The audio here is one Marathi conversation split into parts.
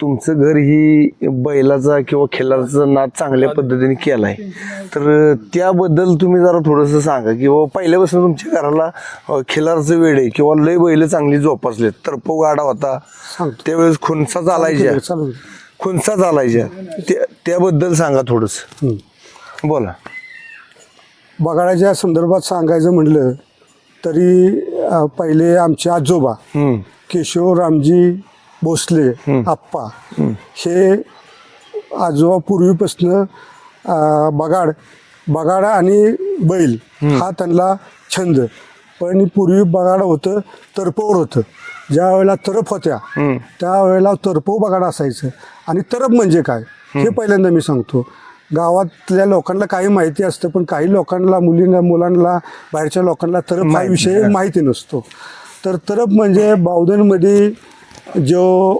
तुमचं घर ही बैलाचा किंवा खिलाराचा नाद चांगल्या पद्धतीने केलाय. तर त्याबद्दल तुम्ही जरा थोडंसं सांगा की बाबा पहिल्यापासून तुमच्या घराला खिलारचं वेळ आहे किंवा लय बैल चांगली जोपासले तरपो गाडा होता. त्यावेळेस खुनसा चालायच्या. खुनसा चालायच्या त्या- त्याबद्दल सांगा थोडस. बोला. बगाडाच्या संदर्भात सांगायचं म्हणलं तरी पहिले आमचे आजोबा केशव रामजी भोसले आप्पा हे आजोबा पूर्वीपासनं बगाड बगाड आणि बैल हा त्यांना छंद. पण पूर्वी बगाड होतं तरपवर होतं. ज्या वेळेला तरप होत्या त्यावेळेला तरपव बगाड असायचं. आणि तरप म्हणजे काय? हे पहिल्यांदा मी सांगतो. गावातल्या लोकांना काही माहिती असतं पण काही लोकांना मुलींना मुलांना बाहेरच्या लोकांना तरप हा विषय. माहिती नसतो. तर तरप म्हणजे बावधनमध्ये जो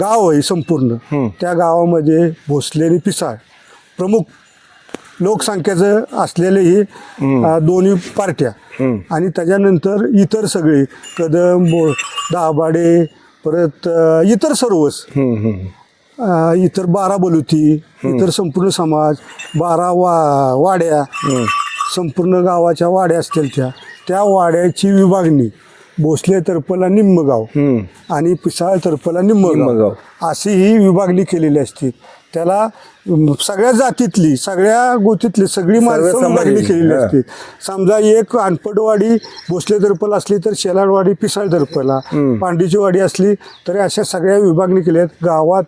गाव आहे संपूर्ण त्या गावामध्ये भोसले आणि पिसाळ प्रमुख लोकसंख्येचं असलेले ही दोन्ही पार्ट्या. आणि त्याच्यानंतर इतर सगळे कदम बो दाभाडे परत इतर सर्वच. इतर बारा बलुती इतर संपूर्ण समाज बारा वा वाड्या. संपूर्ण गावाच्या वाड्या असतील त्या. त्या वाड्याची विभागणी भोसले तर्फला निम्म गाव आणि पिसाळ तर्फला निम्म निम्म गाव गाव. अशी ही विभागणी केलेली असते. त्याला सगळ्या जातीतली सगळ्या गोतीतली सगळी माणसं केलेली. असते. समजा एक अनपटवाडी भोसले दर्पल असली तर शेलाडवाडी पिसाळ दर्पला पांडीची वाडी असली तरी अशा सगळ्या विभागणी केल्या आहेत गावात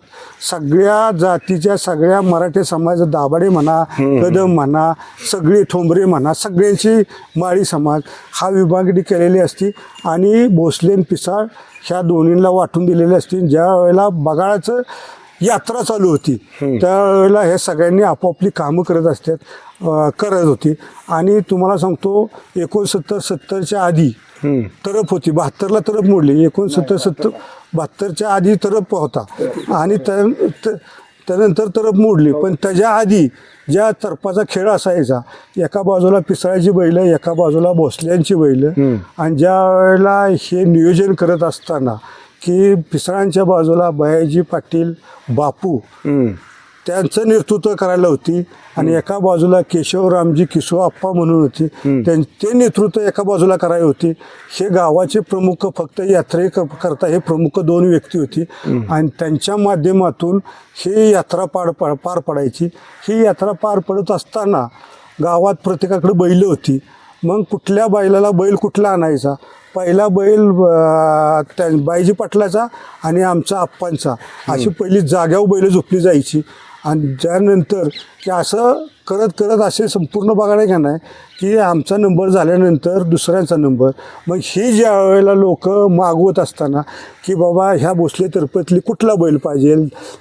सगळ्या जातीच्या सगळ्या मराठी समाज दाभाडे म्हणा कदम म्हणा सगळे ठोंबरे म्हणा सगळ्यांची माळी समाज हा विभागणी केलेली असती. आणि भोसले आणि पिसाळ ह्या दोन्हींना वाटून दिलेली असते. ज्या वेळेला बगाळाचं यात्रा चालू होती. त्यावेळेला हे सगळ्यांनी आपापली कामं करत असतात करत होती. आणि तुम्हाला सांगतो एकोणसत्तर सत्तरच्या आधी तरप होती. बहात्तरला तरप मोडली. एकोणसत्तर सत्तर बहात्तरच्या आधी तरप होता. आणि त्यानंतर तरप मोडली. पण त्याच्या आधी ज्या तरपाचा खेळ असायचा एका बाजूला पिसाळ्याची बैल एका बाजूला भोसल्यांची बैल आणि ज्या वेळेला हे नियोजन करत असताना की पिसाळांच्या बाजूला बयाजी पाटील बापू त्यांचं नेतृत्व करायला होती आणि एका बाजूला केशवरामजी किशो आप्पा म्हणून होती. त्यां- ते नेतृत्व एका बाजूला करायला होती. हे गावाचे प्रमुख फक्त यात्रे करता हे प्रमुख दोन व्यक्ती होती. आणि त्यांच्या माध्यमातून ही यात्रा पार पार पार पडायची. ही यात्रा पार पडत असताना गावात प्रत्येकाकडे बैल होती. मग कुठल्या बैलाला बैल कुठला आणायचा? पहिला बैल त्या बाईजी पाटलाचा आणि आमचा आप्पांचा. अशी पहिली जाग्यावर बैल झोपली जायची. आणि त्यानंतर की असं करत करत असे संपूर्ण बघायला का नाही की आमचा नंबर झाल्यानंतर दुसऱ्यांचा नंबर. मग ही ज्या वेळेला लोक मागवत असताना की बाबा ह्या भोसले तरपतली कुठला बैल पाहिजे?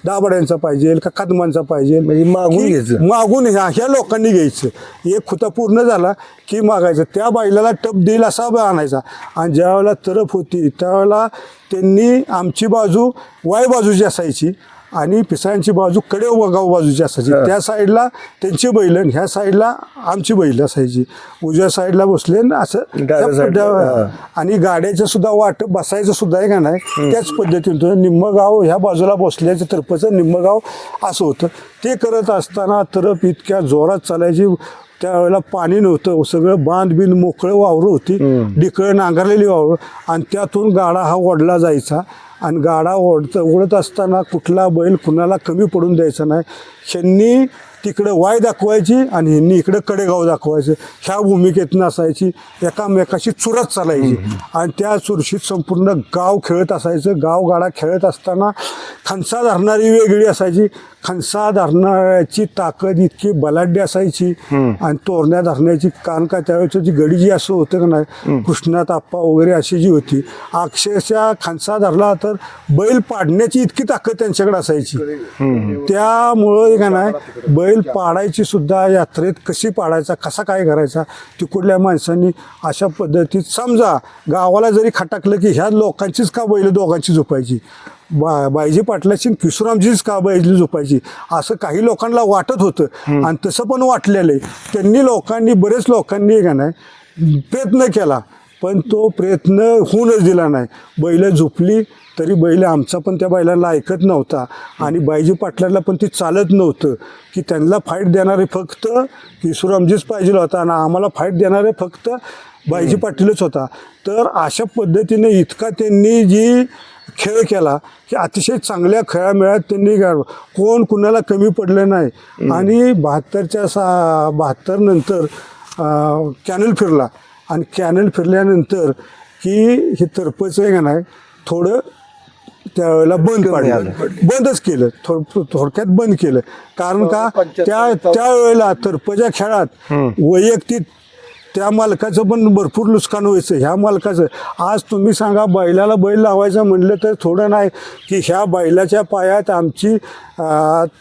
दाबड्यांचा पाहिजे का कदमांचा पाहिजे? म्हणजे मागून घ्यायचं. मागून ह्या ह्या लोकांनी घ्यायचं. एक खुता पूर्ण झाला की मागायचं. त्या बैलाला टप देईल असा आणायचा. आणि ज्या वेळेला तरफ होती त्यावेळेला त्यांनी आमची बाजू वाय बाजूची असायची. आणि पिसाळ्यांची बाजू कडे गाव बाजूची असायची. त्या साईडला त्यांची बैल आणि ह्या साईडला आमची बैल असायची. उजव्या साईडला बसले न असं आणि गाड्याचं सुद्धा वाट बसायचं सुद्धा आहे का नाही? त्याच पद्धतीनं निम्म गाव ह्या बाजूला बसल्याच्या तर्फचं निम्म गाव असं होतं. ते करत असताना तरफ इतक्या जोरात चालायची. त्यावेळेला पाणी नव्हतं. सगळं बांध बिन मोकळं वावरं होती. डिकळं नांगरलेली वावरं. आणि त्यातून गाडा हा ओढला जायचा. आणि गाडा ओढत ओढत असताना कुठला बैल कुणाला कमी पडून द्यायचा नाही. ह्यांनी तिकडं वाय दाखवायची आणि ह्यांनी इकडं कडेगाव दाखवायचं. ह्या भूमिकेतनं असायची एकामेकाशी चुरत चालायची. आणि त्या चुरशीत संपूर्ण गाव खेळत असायचं. गाव गाडा खेळत असताना खणसा धरणारी वेगळी असायची. खणसा धरणाऱ्याची ताकद इतकी बलाढ्य असायची. आणि तोरण्या धरण्याची कारण का त्यावेळेची जी गडी जी असं होतं का नाही कृष्णात आप्पा वगैरे अशी जी होती अक्षरशः खणसा धरला तर बैल पाडण्याची इतकी ताकद त्यांच्याकडे असायची. त्यामुळं का नाही? बैल पाडायची सुद्धा यात्रेत कशी पाडायचा कसा काय करायचा तिकडल्या माणसांनी अशा पद्धतीत समजा गावाला जरी खटाकलं की ह्या लोकांचीच का बैल दोघांची झोपायची? बा बाईजी पाटलाची किशोरामजीच का बैल झोपायची? असं काही लोकांना वाटत होतं. आणि तसं पण वाटलेलं आहे. त्यांनी लोकांनी बरेच लोकांनी का नाही प्रयत्न केला. पण तो प्रयत्न होऊनच दिला नाही. बैल झोपली तरी बैल आमचा पण त्या बैलांना ऐकत नव्हता. आणि बायजी पाटलांना पण ती चालत नव्हतं की त्यांना फाईट देणारे फक्त किशोरामजीच पाहिजे होता आणि आम्हाला फाईट देणारे फक्त बायजी पाटीलच होता. तर अशा पद्धतीने इतका त्यांनी जी खेळ केला की अतिशय चांगल्या खेळामेळ्यात त्यांनी कोण कुणाला कमी पडलं नाही. आणि बहात्तरच्या सा बहात्तर नंतर कॅनल फिरला. आणि कॅनल फिरल्यानंतर की हे तरपचं आहे का नाही थोडं त्यावेळेला बंद पाडलं. बंदच केलं. थोड थोडक्यात बंद केलं. कारण का त्या त्यावेळेला तरपच्या खेळात वैयक्तिक त्या मालकाचं पण भरपूर नुकसान व्हायचं. ह्या मालकाचं. आज तुम्ही सांगा बैलाला बैल लावायचं म्हणलं तर थोडं नाही की ह्या बैलाच्या पायात आमची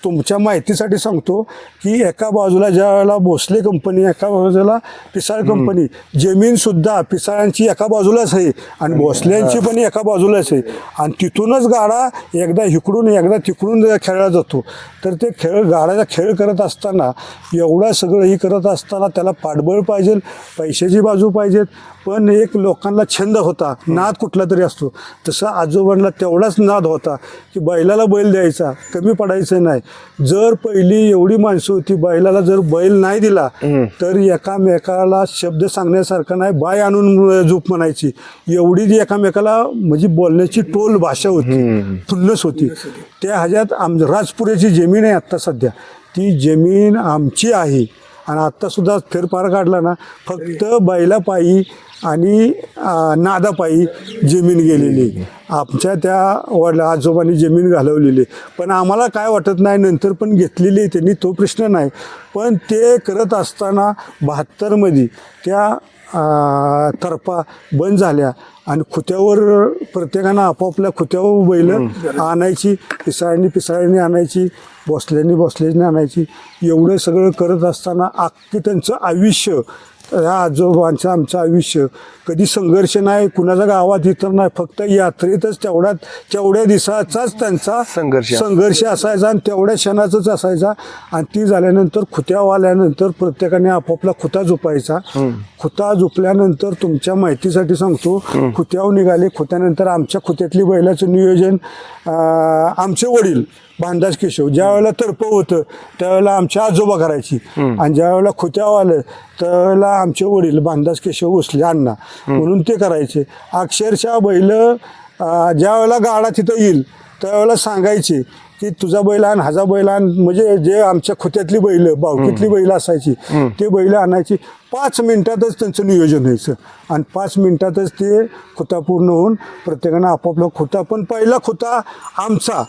तुमच्या माहितीसाठी सांगतो की एका बाजूला ज्या वेळेला भोसले कंपनी एका बाजूला पिसाळ कंपनी जमीनसुद्धा पिसाळांची एका बाजूलाच आहे आणि भोसल्यांची पण एका बाजूलाच आहे. आणि तिथूनच गाडा एकदा इकडून एकदा तिकडून खेळला जातो तर ते खेळ गाड्याचा खेळ करत असताना एवढं सगळं ही करत असताना त्याला पाठबळ पाहिजे. पैशाची बाजू पाहिजेत पण एक लोकांना छंद होता नाद कुठला तरी असतो. तसं आजोबांना तेवढाच नाद होता की बैलाला बैल द्यायचा कमी पडायचं नाही. जर पहिली एवढी माणसं होती बैलाला जर बैल नाही दिला तर एकामेकाला शब्द सांगण्यासारखं नाही बाय आणून झोप म्हणायची. एवढी जी एकामेकाला म्हणजे बोलण्याची टोल भाषा होती खुन्नस होती. त्या ह्याच्यात आम राजपुऱ्याची जमीन आहे आत्ता सध्या. ती जमीन आमची आहे. आणि आत्तासुद्धा फेरफार काढला ना फक्त बैलापायी आणि नादापायी जमीन गेलेली. आमच्या त्या वडिला आजोबांनी जमीन घालवलेली. पण आम्हाला काय वाटत नाही नंतर पण घेतलेली आहे त्यांनी तो प्रश्न नाही. पण ते करत असताना बहात्तरमध्ये त्या तरफा बंद झाल्या. आणि खुत्यावर प्रत्येकानं आपापल्या खुत्यावर बैल आणायची पिसाळ्यांनी पिसाळ्यांनी आणायची बसल्यानी बसल्यानी आणायची. एवढं सगळं करत असताना अख्खी त्यांचं आयुष्य या आजोबांचं आमचं आयुष्य कधी संघर्ष नाही कुणाच्या गावात इतर नाही फक्त यात्रेतच तेवढ्यात तेवढ्या दिवसाचाच त्यांचा संघर्ष. संघर्ष असायचा आणि तेवढ्या क्षणाचाच असायचा. आणि ती झाल्यानंतर खुत्याव आल्यानंतर प्रत्येकाने आपापला खुता झोपायचा. खुता झोपल्यानंतर तुमच्या माहितीसाठी सांगतो खुत्यावर निघाले खुत्यानंतर आमच्या खुत्यातली बैलाचं नियोजन आमचे वडील भांडाज केशव ज्या वेळेला तर्प होतं त्यावेळेला आमच्या आजोबा करायची. आणि ज्या वेळेला खुत्यावर आलं त्यावेळेला आमचे वडील भांडाज केशव बसले अण्णा म्हणून ते करायचे. अक्षरशः बैल ज्या वेळेला गाडा तिथं येईल त्यावेळेला सांगायचे की तुझा बैल आण हाजा बैल आण. म्हणजे जे आमच्या खुत्यातली बैल बावकीतली बैल असायची ते बैल आणायची. पाच मिनिटातच त्यांचं नियोजन व्हायचं. आणि पाच मिनिटातच ते खुता पूर्ण होऊन प्रत्येकानं आपापला खुता पण पहिला खुता आमचा.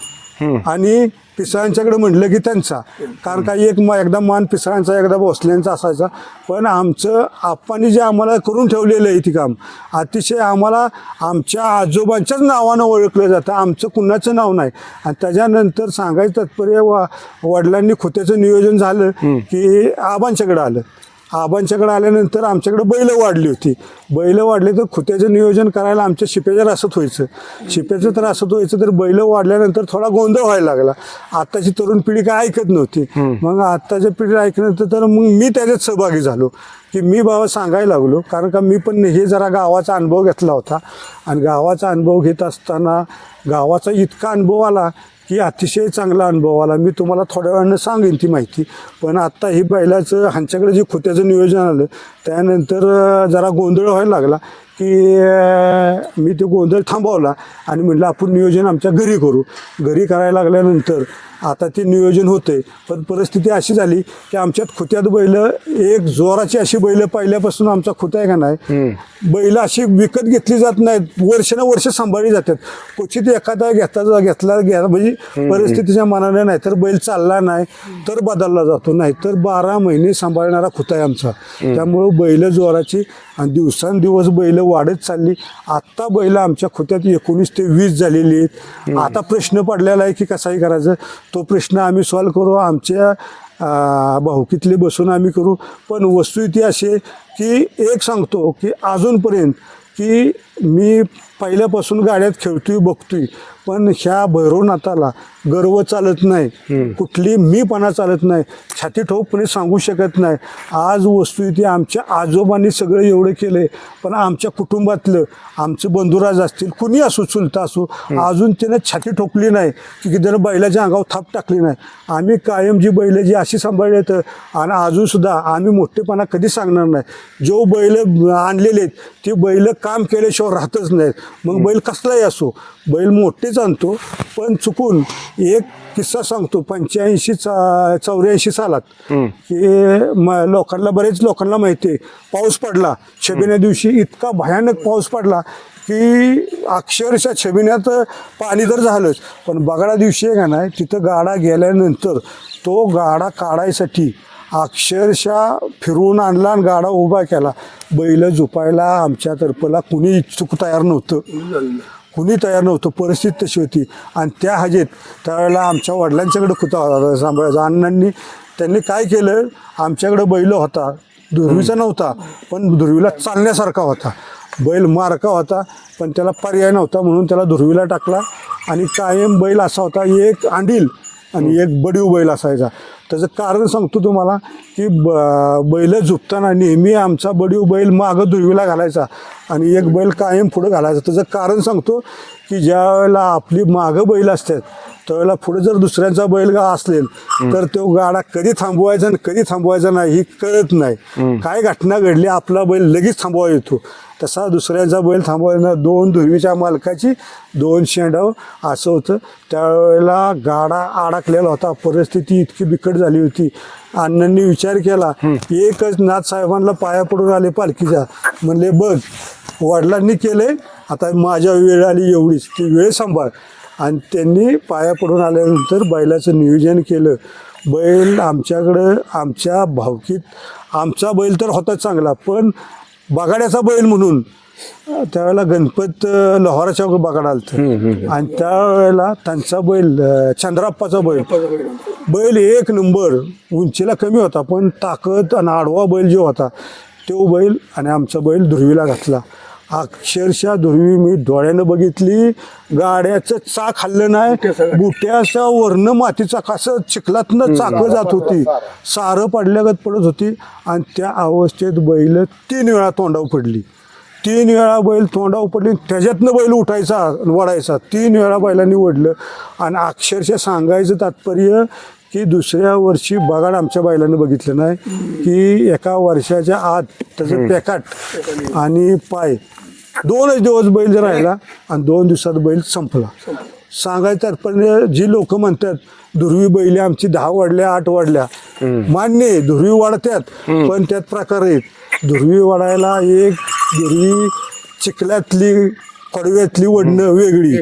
आणि पिसाळ्यांच्याकडे म्हटलं की त्यांचा. कारण का एक म- एकदा मान पिसाळ्यांचा एकदा भोसल्यांचा असायचा. पण आमचं आप्पांनी जे आम्हाला करून ठेवलेलं आहे ती काम अतिशय आम्हाला आमच्या आजोबांच्याच नावानं ओळखलं जातं. आमचं कुणाचं नाव नाही. आणि त्याच्यानंतर सांगायचं तात्पर्य वा वडिलांनी खुत्याचं नियोजन झालं की आबांच्याकडे आलं. आबांच्याकडे आल्यानंतर आमच्याकडे बैल वाढली होती. बैल वाढले तर खुत्याचं नियोजन करायला आमच्या शिप्याच्या रासत व्हायचं. शिप्याचं तर रासत व्हायचं तर बैल वाढल्यानंतर थोडा गोंधळ व्हायला लागला. आत्ताची तरुण पिढी काय ऐकत नव्हती. मग आत्ताच्या पिढी ऐकल्यानंतर तर मग मी त्याच्यात सहभागी झालो. की मी बाबा सांगायला लागलो कारण का मी पण हे जरा गावाचा अनुभव घेतला होता. आणि गावाचा अनुभव घेत असताना गावाचा इतका अनुभव आला की अतिशय चांगला अनुभव आला. मी तुम्हाला थोड्या वेळानं सांगेन ती माहिती. पण आत्ता ही बैलाचं ह्यांच्याकडे जे खोत्याचं नियोजन आलं त्यानंतर जरा गोंधळ व्हायला लागला की मी ते गोंधळ थांबवला आणि म्हटलं आपण नियोजन आमच्या घरी करू. घरी करायला लागल्यानंतर आता ते नियोजन होते पण परिस्थिती अशी झाली की आमच्यात खुत्यात बैल एक जोराची अशी बैल पहिल्यापासून आमचा खुता आहे का नाही बैल अशी विकत घेतली जात नाहीत. वर्षानुवर्ष सांभाळली जातात. क्वचित एखादा घेता घेतला घ्या म्हणजे परिस्थितीच्या मनाने नाही तर बैल चालला नाही तर बदलला जातो. नाही तर बारा महिने सांभाळणारा खुता आहे आमचा. त्यामुळं बैल जोराची आणि दिवसांदिवस बैल वाढत चालली. आत्ता बैल आमच्या खुत्यात एकोणीस ते वीस झालेली आहेत. आता प्रश्न पडलेला आहे की कसाही करायचं? तो प्रश्न आम्ही सॉल्व करू. आमच्या भाऊकीतले बसून आम्ही करू. पण वस्तुस्थिती अशी आहे की एक सांगतो की अजूनपर्यंत की मी पहिल्यापासून गाड्यात खेळतोय बघतोय. पण ह्या भैरवनाथाला गर्व चालत नाही. कुठली मीपणा चालत नाही. छाती ठोकपणे सांगू शकत नाही. आज वस्तू ती आमच्या आजोबांनी सगळं एवढं केलंय पण आमच्या कुटुंबातलं आमचे बंधुराज असतील कुणी असो चुलता असो अजून त्यानं छाती ठोकली नाही की त्यानं बैलाच्या अंगावर थाप टाकली नाही. आम्ही कायम जी बैल जी अशी सांभाळली आहेत आणि अजून सुद्धा आम्ही मोठेपणा कधी सांगणार नाही. जो बैल आणलेले आहेत ते बैल काम केल्याशिवाय राहतच नाहीत मग बैल कसलाही असो बैल मोठेच आणतो पण चुकून एक किस्सा सांगतो. पंच्याऐंशी चा चौऱ्याऐंशी सालात की म लोकांना बरेच लोकांना माहिती आहे पाऊस पडला. छबिन्या दिवशी इतका भयानक पाऊस पडला की अक्षरशः छबिन्यात पाणी तर झालंच. पण बगाडा दिवशी आहे का नाही तिथं गाडा गेल्यानंतर तो गाडा काढायसाठी अक्षरशः फिरवून आणला आणि गाडा उभा केला. बैल झुपायला आमच्या तर्फला कुणी इच्छुक तयार नव्हतं. कुणी तयार नव्हतं. परिस्थिती तशी होती. आणि त्या हजेत त्यावेळेला आमच्या वडिलांच्याकडे खुता होता. सांभाळायचा. अण्णांनी त्यांनी काय केलं? आमच्याकडे बैल होता. दुर्वीचा नव्हता पण दुर्वीला चालण्यासारखा होता. बैल मारका होता पण त्याला पर्याय नव्हता म्हणून त्याला दुर्वीला टाकला. आणि कायम बैल असा होता एक आंडील आणि एक बडीव बैल असायचा. त्याचं कारण सांगतो तुम्हाला की ब बैल झुपताना नेहमी आमचा बडीव बैल मागं दुर्वीला घालायचा आणि एक बैल कायम पुढं घालायचा. त्याचं कारण सांगतो की ज्या वेळेला आपली मागं बैल असतात त्यावेळेला पुढे जर दुसऱ्यांचा बैलगा असेल तर तो गाडा कधी थांबवायचा आणि कधी थांबवायचा नाही ही कळत नाही. काय घटना घडली आपला बैल लगेच थांबवा येतो. तसा दुसऱ्यांचा बैल थांबवायचा दोन धुवीच्या मालकाची दोन शेंडाव असं होतं. त्यावेळेला गाडा अडकलेला होता. परिस्थिती इतकी बिकट झाली होती. अण्णांनी विचार केला एकच नाथ साहेबांना पाया पडून आले पालखीच्या. म्हणले बघ वडिलांनी केले आता माझ्या वेळ आली एवढीच. ती वेळ सांभाळ. आणि त्यांनी पाया पडून आल्यानंतर बैलाचं नियोजन केलं. बैल आमच्याकडं आमच्या भावकीत आमचा बैल तर होता चांगला पण बगाड्याचा बैल म्हणून. त्यावेळेला गणपत लोहाराच्या बगाड आलतं. आणि त्यावेळेला त्यांचा बैल चंद्राप्पाचा बैल. बैल एक नंबर उंचीला कमी होता पण ताकद आणि आडवा बैल जो होता तो बैल आणि आमचा बैल धुरवीला घातला. अक्षरशः धुरवी मी डोळ्यानं बघितली. गाड्याचं चाक हल्लं नाही. बुट्याच्या वरनं मातीचा कसं चिखलातनं चाकं जात होती. सारं. पडल्यागत पडत होती. आणि त्या अवस्थेत बैल तीन वेळा तोंडावर पडली. तीन वेळा बैल तोंडावर पडली. त्याच्यातनं बैल उठायचा वडायचा तीन वेळा बैलांनी ओढलं. आणि अक्षरशः सांगायचं तात्पर्य की दुसऱ्या वर्षी बगाड आमच्या बैलानं बघितलं नाही. की एका वर्षाच्या आत त्याचं पॅकाट आणि पाय दोनच दिवस बैल राहिला आणि दोन दिवसात बैल संपला. सांगायचं तात्पर्य जी लोक म्हणतात दुर्वी बैले आमची दहा वाढल्या आठ वाढल्या. मान्य दुर्वी वाढत्यात पण त्यात प्रकार आहेत. दुर्वी वाढायला एक दुर्वी चिखल्यातली कडव्यातली वडणं वेगळी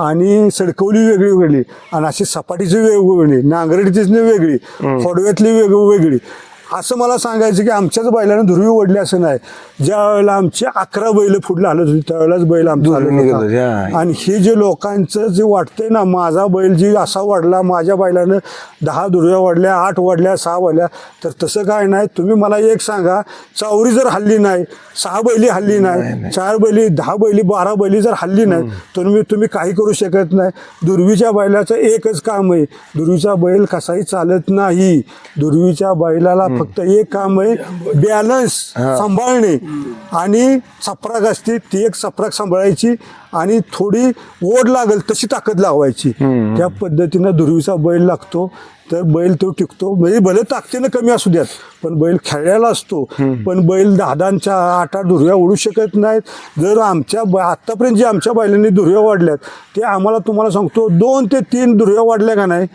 आणि सडकवली वेगळी वेगळी आणि अशी सपाटीची वेगवेगळी नांगरटीचीच वेगळी खोडव्यातली वेग वेगळी. असं मला सांगायचं की आमच्याच बैलानं धुरवी ओढली असं नाही. ज्या वेळेला आमची अकरा बैल पुढे आलत होती त्यावेळेलाच बैल आमचा हा. आणि हे जे लोकांचं जे वाटतंय ना माझा बैल जी असा वाढला माझ्या बैलानं दहा दुर्व्या वाढल्या आठ वाढल्या सहा वाढल्या तर तसं काय नाही. तुम्ही मला एक सांगा चावरी जर हल्ली नाही सहा बैली हल्ली नाही चार बैली दहा बैली बारा बैली जर हल्ली नाही तर मी तुम्ही काही करू शकत नाही. दुर्वीच्या बैलाचं एकच काम आहे. दुर्वीचा बैल कसाही चालत नाही. दुर्वीच्या बैलाला फक्त एक काम आहे बॅलन्स सांभाळणे. आणि चपराक असते ती एक चपराक सांभाळायची आणि थोडी ओढ लागेल तशी ताकद लावायची. त्या पद्धतीनं दुर्वीचा बैल लागतो. तर बैल तो टिकतो. म्हणजे भले ताकदीनं कमी असू द्यात पण बैल खेळायला असतो. पण बैल दहा दहाच्या आठ आठ दुर्व्या ओढू शकत नाहीत. जर आमच्या ब- आत्तापर्यंत जे आमच्या बैलांनी दुर्व्या वाढल्यात ते आम्हाला तुम्हाला सांगतो दोन ते तीन दुर्व्या वाढल्या का नाही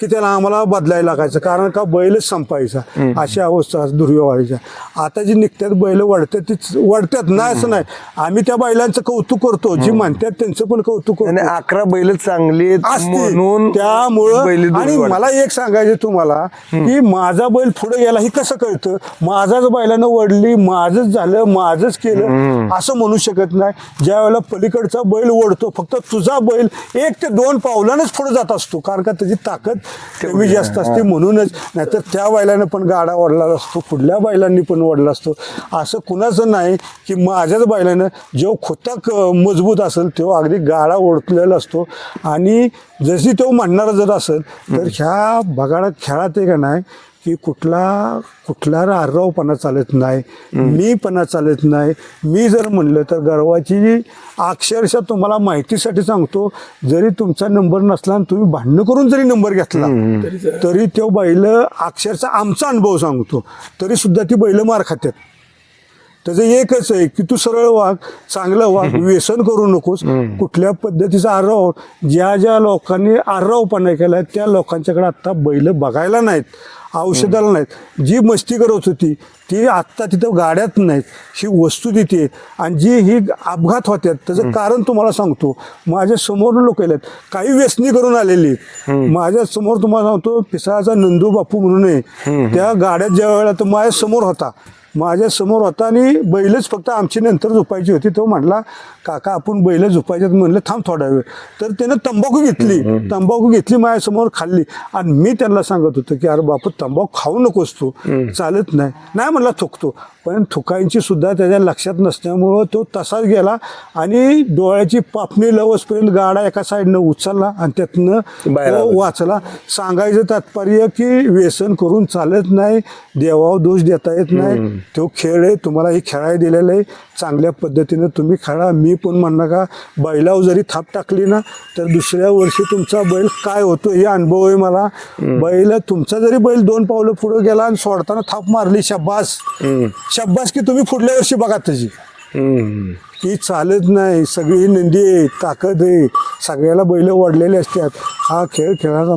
की त्याला आम्हाला बदलायला लागायचं. कारण का बैलच संपायचा. अशी अवस्था वाढीच्या आता जी निघतात बैल वाढतात ती वाढतात नाही असं नाही. आम्ही त्या बैलांचं कौतुक करतो. जी म्हणतात त्यांचं पण कौतुक करतो. अकरा बैल चांगली म्हणून त्यामुळं आणि. मला एक सांगायचं तुम्हाला की माझा बैल पुढे गेला हे कसं कळतं? माझाच बैलानं वडली माझंच झालं माझंच केलं असं म्हणू शकत नाही. ज्या वेळेला पलीकडचा बैल ओढतो फक्त तुझा बैल एक ते दोन पावलानच पुढे जात असतो. कारण का त्याची ताकद कमी जास्त असते म्हणूनच नाहीतर त्या बैलानं पण गाडा ओढला असतो पुढल्या बैलांनी पण ओढला असतो. असं कुणाचं नाही की माझ्याच बैलानं जो खोता क- मजबूत असेल तो अगदी गाडा ओढलेला असतो. आणि जशी तो म्हणणारा जर असेल तर ह्या बगाडा खेळात आहे का नाही की कुठला कुठला आर्रावपणा चालत नाही मीपणा चालत नाही. मी जर म्हणलं तर गर्वाची अक्षरशः तुम्हाला माहितीसाठी सांगतो जरी तुमचा नंबर नसला आणि तुम्ही भांडणं करून जरी नंबर घेतला तरी तो बैल अक्षरशः आमचा अनुभव सांगतो. तरी सुद्धा ती बैल मार खात्यात. त्याचं एकच आहे की तू सरळ वाग चांगलं वाग व्यसन करू नकोस. कुठल्या पद्धतीचा आर्राव ज्या ज्या लोकांनी आर्रावपणा केलाय त्या लोकांच्याकडे आता बैल बघायला नाहीत औषधाला नाहीत. जी मस्ती करत होती ती आत्ता तिथं गाड्यात नाहीत. ही वस्तू तिथे आणि जी ही अपघात होत्यात त्याचं कारण तुम्हाला सांगतो. माझ्यासमोर लोक आलेत. काही व्यसनी करून आलेली आहेत. माझ्यासमोर तुम्हाला सांगतो पिसाळाचा नंदू बापू म्हणून त्या गाड्यात ज्या वेळेला तो माझ्यासमोर होता माझ्यासमोर होता आणि बैलच फक्त आमची नंतर झोपायची होती तो म्हटला काका आपण बैल झोपायच्यात म्हणलं थांब थोडा वेळ. तर त्यानं तंबाखू घेतली. तंबाखू घेतली माझ्यासमोर खाल्ली. आणि मी त्यांना सांगत होतो की अरे बापू तंबाखू खाऊ नकोस तू. चालत नाही. नाही म्हणला थुकतो. पण थुकायची सुद्धा त्याच्या लक्षात नसल्यामुळं तो तसाच गेला आणि डोळ्याची पापणी लवसपर्यंत गाडा एका साईडनं उचलला आणि त्यातनं. वाचला. सांगायचं तात्पर्य की व्यसन करून चालत नाही. देवावर दोष देता येत नाही. तो खेळ आहे तुम्हाला हे खेळायला दिलेलं आहे. चांगल्या पद्धतीनं तुम्ही खेळा. मी पण म्हणणार का बैलावर जरी थाप टाकली ना तर दुसऱ्या वर्षी तुमचा बैल काय होतो हे अनुभव आहे मला. बैल तुमचा जरी बैल दोन पावलं पुढे गेला आणि सोडताना थाप मारली शब्बास शब्बास की तुम्ही पुढल्या वर्षी बघा त्याची. ती चालत नाही सगळी नंदी आहे ताकद आहे सगळ्याला बैल वाढलेले असतात. हा खेळ खेळताना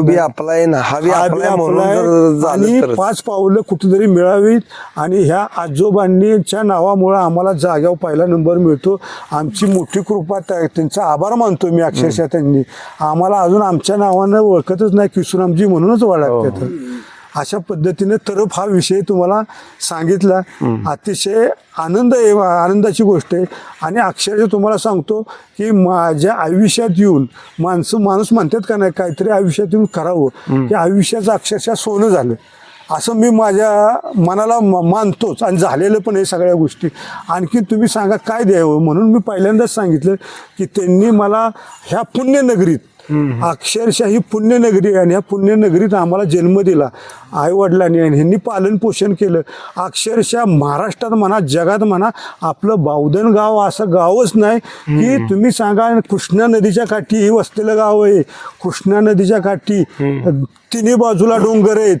बी नाही. आपला आहे ना हा बी हा बी आपला आहे म्हणून आपला आहे. जर आणि झालं पाच पावलं कुठेतरी मिळावीत आणि ह्या आजोबांनीच्या नावामुळे आम्हाला जाग्यावर पहिला नंबर मिळतो. आमची मोठी कृपा त्या- त्यांचा आभार मानतो मी अक्षरशः त्यांनी. आम्हाला अजून आमच्या नावानं ओळखतच नाही किशोरामजी म्हणूनच ओळखतात. अशा पद्धतीने तरफ हा विषय तुम्हाला सांगितला. अतिशय आनंद आनंदाची गोष्ट आहे. आणि अक्षरशः तुम्हाला सांगतो की माझ्या आयुष्यात येऊन माणसं माणूस म्हणतात का नाही काहीतरी आयुष्यात येऊन करावं. की आयुष्याचं अक्षरशः सोनं झालं. असं मी माझ्या मनाला मानतोच. आणि झालेलं पण हे सगळ्या गोष्टी. आणखी तुम्ही सांगा काय द्यावं? म्हणून मी पहिल्यांदाच सांगितलं की त्यांनी मला ह्या पुण्यनगरीत अक्षरशः ही पुण्यनगरी आहे आणि ह्या पुण्यनगरीत आम्हाला जन्म दिला आई वडिलांनी आणि ह्यांनी पालन पोषण केलं. अक्षरशः महाराष्ट्रात म्हणा जगात म्हणा आपलं बावधन गाव असं गावच नाही की तुम्ही सांगा कृष्णा नदीच्या काठी हे वसलेलं गाव आहे. कृष्णा नदीच्या काठी तिन्ही बाजूला डोंगर आहेत.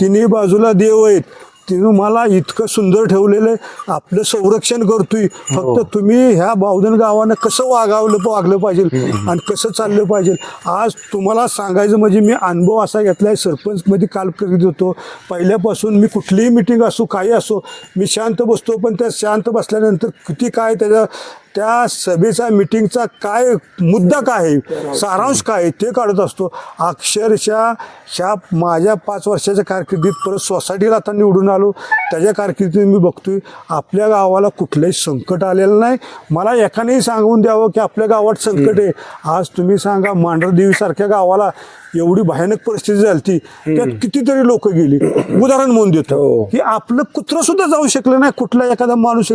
तिन्ही बाजूला देव आहेत. तिनं मला इतकं सुंदर ठेवलेलं आहे. आपलं संरक्षण करतोय. फक्त तुम्ही ह्या बावधन गावानं कसं वागावलं वागलं पाहिजे आणि कसं चाललं पाहिजे? आज तुम्हाला सांगायचं म्हणजे मी अनुभव असा घेतलाय. सरपंचमध्ये काल करीत होतो. पहिल्यापासून मी कुठलीही मिटिंग असो काही असो मी शांत बसतो. पण त्या शांत बसल्यानंतर किती काय त्याच्या त्या सभेचा मिटिंगचा काय मुद्दा काय आहे सारांश काय आहे ते काढत असतो. अक्षरशः ह्या माझ्या पाच वर्षाच्या कारकिर्दीत परत सोसायटीला आता निवडून आलो. त्याच्या कारकिर्दीत मी बघतोय आपल्या गावाला कुठलंही संकट आलेलं नाही. मला एकानेही सांगून द्यावं की आपल्या गावात संकट आहे. आज तुम्ही सांगा मांढरदेवीसारख्या गावाला एवढी भयानक परिस्थिती झाली त्यात कितीतरी लोक गेली. उदाहरण म्हणून देतो हो. की आपलं कुत्र सुद्धा जाऊ शकलं नाही कुठला एखादा माणूस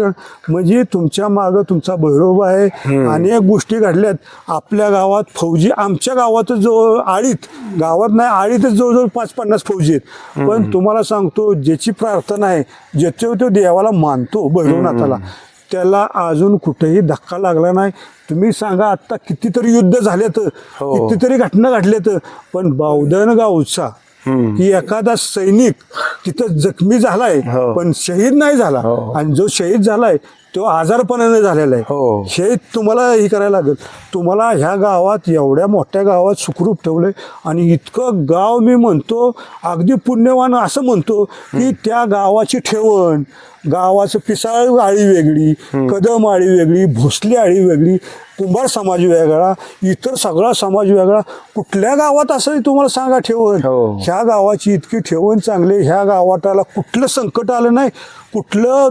म्हणजे तुमच्या मागं तुमचा भैरव आहे अनेक गोष्टी घडल्यात. आपल्या गावात फौजी आमच्या गावातच जो आळीत गावात नाही आळीतच जवळजवळ पाच पन्नास फौजी आहेत. पण तुम्हाला सांगतो ज्याची प्रार्थना आहे ज्याच्या तो देवाला मानतो भैरवनाथाला त्याला अजून कुठेही धक्का लागला नाही तुम्ही सांगा आता कितीतरी युद्ध झालेत हो. कितीतरी घटना घडल्यात पण बावधन गावचा की एखादा सैनिक तिथं जखमी झालाय हो. पण शहीद नाही झाला हो. आणि जो शहीद झालाय तो आजारपणाने झालेला आहे. हो. हे तुम्हाला हे करायला लागेल. तुम्हाला ह्या गावात एवढ्या मोठ्या गावात सुखरूप ठेवलंय. आणि इतकं गाव मी म्हणतो अगदी पुण्यवान असं म्हणतो की त्या गावाची ठेवण गावाचं पिसाळ आळी वेगळी कदम आळी वेगळी भोसली आळी वेगळी कुंभार समाज वेगळा इतर सगळा समाज वेगळा. कुठल्या गावात असं तुम्हाला सांगा ठेवण. हो. ह्या गावाची इतकी ठेवण चांगली ह्या गावाताला कुठलं संकट आलं नाही. कुठलं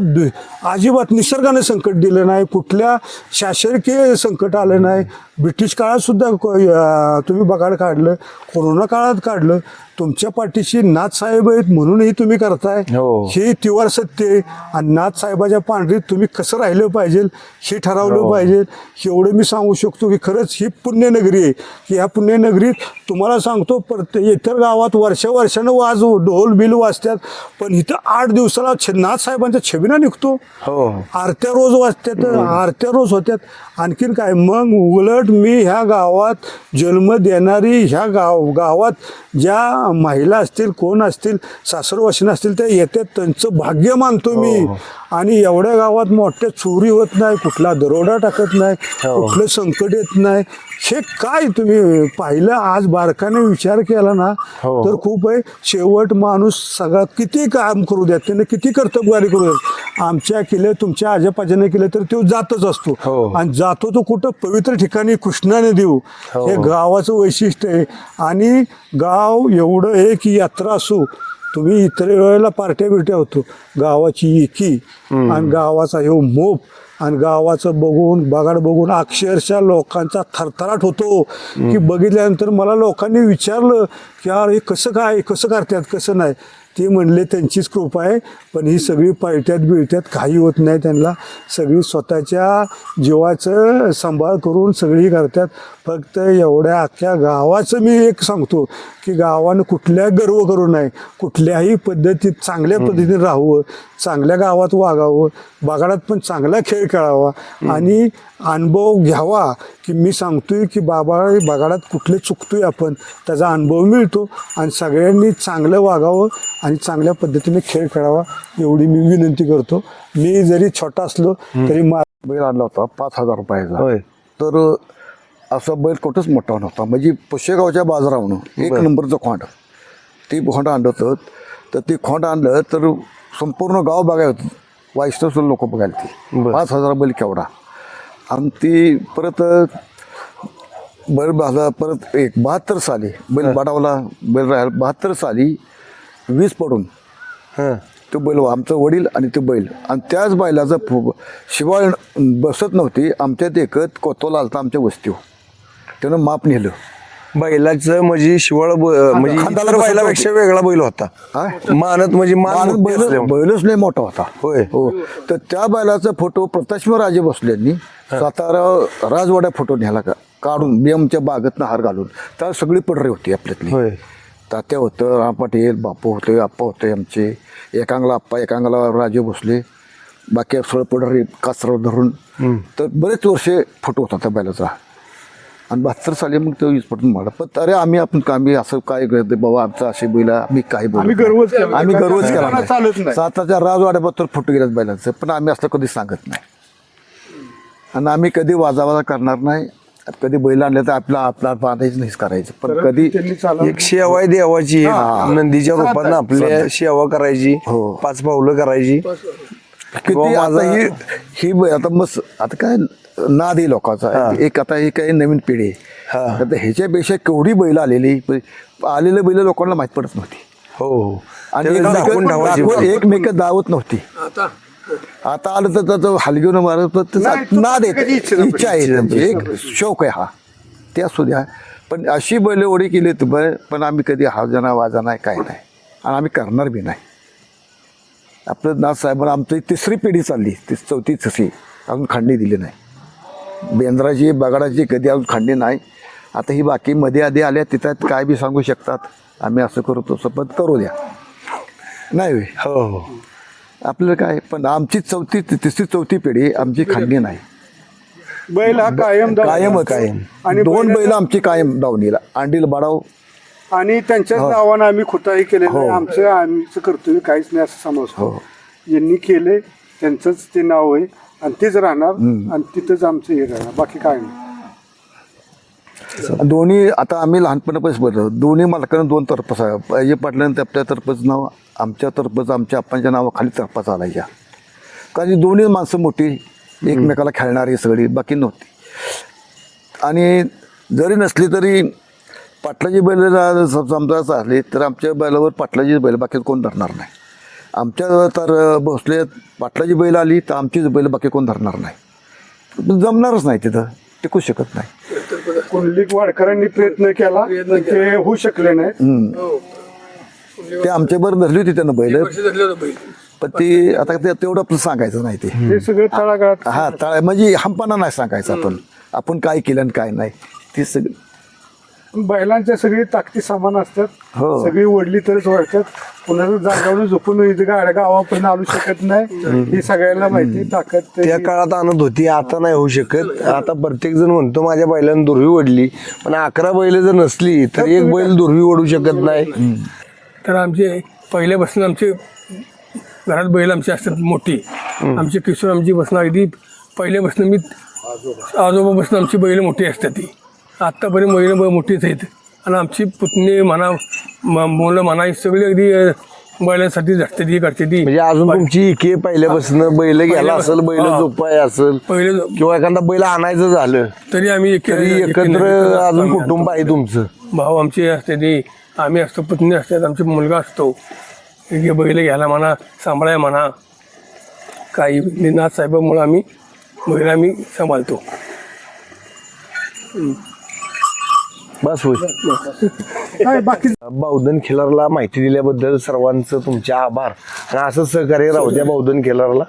अजिबात निसर्गाने संकट दिलं नाही कुठल्या शासकीय संकट आलं नाही. ब्रिटिश काळात सुद्धा क- अं, तुम्ही बघायला काढलं कोरोना काळात काढलं. तुमच्या पाठीशी नाथ साहेब आहेत म्हणूनही तुम्ही करताय. हो. हे तिवार सत्य आहे. आणि नाथ साहेबाच्या पांढरीत तुम्ही कसं राहिलं पाहिजे हे ठरवलं पाहिजे. एवढं मी सांगू शकतो की खरंच ही पुण्यनगरी आहे. की ह्या पुण्यनगरीत तुम्हाला सांगतो प्रत्येक इतर गावात वर्षा वर्षानं वाज ढोल बिल वाजतात. पण इथं आठ दिवसाला छ- नाथ साहेबांचा छबिना निघतो. हो. आरत्या रोज वाजतात आरत्या रोज होत्यात. आणखीन काय मग उलट मी ह्या गावात जन्म देणारी ह्या गाव गावात ज्या महिला असतील कोण असतील सासरवासीन असतील त्या येतात त्यांचं भाग्य मानतो मी. आणि एवढ्या गावात मोठ्या चोरी होत नाही कुठला दरोडा टाकत नाही हो. कुठलं संकट येत नाही. हे काय तुम्ही पाहिलं? आज बारकाने विचार केला ना हो. तर खूप आहे. शेवट माणूस सगळा किती काम करू द्यात त्याने किती कर्तबगारी करू द्यात आमच्या केलं तुमच्या आजोबाच्याने केलं तर तो जातच असतो. हो. आणि जातो तो कुठं? पवित्र ठिकाणी कृष्णाने देऊ. हो. हे गावाचं वैशिष्ट्य आहे. आणि गाव एवढं आहे की यात्रा असो तुम्ही इतर वेळेला पार्ट्या बिरट्या होतो. गावाची एकी आणि गावाचा ह्यो मोप. आणि गावाचं बघून बगाड बघून अक्षरशः लोकांचा थरथराट होतो की बघितल्यानंतर मला लोकांनी विचारलं की यार हे कसं काय कसं करतात कसं नाही? ते म्हणले त्यांचीच कृपा आहे पण ही सगळी पायट्यात बिळट्यात काही होत नाही त्यांना. सगळी स्वतःच्या जीवाचं सांभाळ करून सगळी करतात. फक्त एवढ्या अख्ख्या गावाचं मी एक सांगतो की गावानं कुठल्या गर्व करू नये. कुठल्याही पद्धतीत चांगल्या पद्धतीने राहावं चांगल्या गावात वागावं. बागाडात पण चांगला खेळ खेळावा. आणि अनुभव घ्यावा की मी सांगतोय की बाबा बागाडात कुठले चुकतोय आपण. त्याचा अनुभव मिळतो आणि सगळ्यांनी चांगलं वागावं आणि चांगल्या पद्धतीने खेळ खेळावा एवढी मी विनंती करतो. मी जरी छोटा असलो तरी मा बैल आणला होता पाच हजार रुपयाचा. होय. तर असा बैल कुठंच मोठा नव्हता. म्हणजे पुशेगावच्या बाजारावरून एक बरं. नंबरचं खोंड. ती खोंड आणलं होतं. तर ते खोंड आणलं तर संपूर्ण गाव बघायला होतं. वाईष्णव लोक बघायला ती. पाच हजार बैल केवढा. आणि ती परत बैल बाजा परत एक बहात्तर साली बैल बाडावला बैल राहायला बहात्तर साली वीज पडून. हां. तो बैल आमचं वडील आणि तो बैल. आणि त्याच बैलाचं फु शिवाळ बसत नव्हती. आमच्यात एकत कोतोला आलता आमच्या वस्तीवर. त्यानं माप नेलं. बैलाचं म्हणजे शिवळ म्हणजे बैलापेक्षा वेगळा बैल होता? मानत म्हणजे मान माणूस मोठी बैल. बैलच लय मोठा होता. होय. हो. तर त्या बैलाचा फोटो प्रतापसिंह राजे बसल्यांनी सातारा राजवाड्या फोटो न्यायला का? काढून बियमच्या बागेतनं हार घालून. त्या सगळी पडरे होती आपल्यातली. तात्या होतं राम पाटील बापू होते आप्पा होते आमचे. एकांगला आप्पा एकांगला राजे भोसले. बाकी सगळं पडरे कासरावर धरून. तर बरेच वर्षे फोटो होता त्या बैलाचा. आणि बहात्तर साली मग तो वीज मारला. पण अरे आम्ही आपण आम्ही असं काय करते बाबा आमचं असे बैल आम्ही काही बोलत आम्ही. गर्वच केला. साताच्या राजवाड्याबद्दल फोटो गेल्यात बैलांचं पण आम्ही असं कधी सांगत नाही. आणि आम्ही कधी वाजावाजा करणार नाही. कधी बैल आणले तर आपला आपला बांधायचं नाहीच करायचं. पण कधी त्यांनी चालवलं. एक शेवा आहे देवाची नंदीच्या रूपात आपल्या सेवा करायची हो. पाच पावलं करायची. किती किंवा आता माझा- ही ही ब- आता मस्त आता काय नाद आहे लोकांचा. एक आता ही काही नवीन पिढी हा. आहे आता ह्याच्यापेक्षा केवढी बैल आलेली प- आलेले बैल लोकांना माहीत पडत नव्हती. हो हो. आणि त्यावेळेस एकमेक- दाखवून ठेवायची दाखवून एकमेक दावत नव्हती. आता आलं तर त्याचं हलगीनं मारत तो कधी आहे. इच्छा आहे. त्यांची एक शौक आहे हा. ते असू द्या. पण अशी बैल ओढी केली तर बरं पण आम्ही कधी हाजना वाजा नाही काय नाही. आणि आम्ही करणार बी नाही. आपलं नाथ साहेबांना आमची तिसरी पिढी चालली. ती चौथी तिसरी. अजून खंडी दिली नाही. बेंद्राची बगाडाची कधी अजून खंडी नाही. आता ही बाकी मध्ये आधी आल्या तिथं काय बी सांगू शकतात. आम्ही असं करू तसं पण करू द्या. नाही. हो हो. आपलं काय पण आमची चौथी तिसरी चौथी पिढी आमची खंडी नाही. बैल हा कायम. कायमच. कायम. आणि दोन बैल आमची कायम दावणीला अंडील बाडाव आणि त्यांच्याच नावानं आम्ही खुताही केलेलं हो. आमचं आमचं कर्तव्य काहीच नाही असं समजतो. हो. यांनी केले त्यांचंच ते नाव आहे. आणि तेच राहणार. आणि तिथंच आमचं हे राहणार. बाकी काय नाही. दोन्ही आता आम्ही लहानपणापासून बोलतो दोन्ही मालकानं दोन तरपस आहे पाहिजे पाटल्यानं आपल्या नाव आमच्या तरपचं आमच्या आप्पांच्या नावाखाली तरपा चालायच्या. कारण दोन्ही माणसं मोठी एकमेकाला खेळणारी सगळी बाकी नव्हती. आणि जरी नसली तरी पाटलाची बैल समजा चालली तर आमच्या बैलावर पाटलाची बैल बाकी कोण धरणार नाही. आमच्या तर भोसले पाटलाची बैल आली तर आमचीच बैल बाकी कोण धरणार नाही. जमणारच नाही तिथं. टिकू शकत नाही. कुंडलिक वाडकरांनी प्रयत्न केला ते होऊ शकले नाही. ते आमच्या बरं धरली होती त्यानं बैल. पण ती आता ते तेवढं आपलं सांगायचं नाही ते. हे सगळं तळागाळात हा तळ म्हणजे हमपणा नाही सांगायचं आपण. आपण काय केलं आणि काय नाही. ते सगळं बैलांच्या सगळी ताकदी समान असतात. हो. सगळी ओढली तरच वळतात. कुणाला जागावून झोपून इथं गाड्या गावापर्यंत आणू शकत नाही. ही सगळ्यांना माहिती ताकद त्या त्याची. काळात आणत होती आता नाही होऊ शकत. आता प्रत्येक जण म्हणतो माझ्या बैलानं दुर्वी ओढली पण अकरा बैल जर नसली तर एक बैल दुर्वी ओढू शकत नाही. तर आमचे पहिल्यापासून आमचे घरात बैल आमची असतात मोठी. आमचे किशोर आमची बसणं अगदी पहिल्यापासून मी आजोबापासून आमची बैल मोठी असतात ती. आत्तापर्यंत बैल ब- मोठीच आहेत. आणि आमची पुतणी म्हणा म- मुलं म्हणा ही सगळी अगदी अ, बैलांसाठी झटते ती करते ती म्हणजे अजून तुमची इके पहिल्यापासून बैल घ्यायला असेल बैल हा. झोपाय असेल पहिले किंवा एखादा बैल आणायचं झालं तरी आम्ही एक- तरी एक- एकत्र एक- अजून आम्ही कुटुंब आहे तुमचं. भाऊ आमचे असते ते आम्ही असतो पत्नी असतात आमचा मुलगा असतो. हे बैल घ्यायला म्हणा सांभाळाय म्हणा काही निनाथ साहेबामुळे आम्ही बैल आम्ही सांभाळतो. बस होईल बाकी? बौद्धन खिलारला माहिती दिल्याबद्दल सर्वांचं तुमचे आभार. आणि असं सहकार्य राहू द्या बौद्धन खिलारला.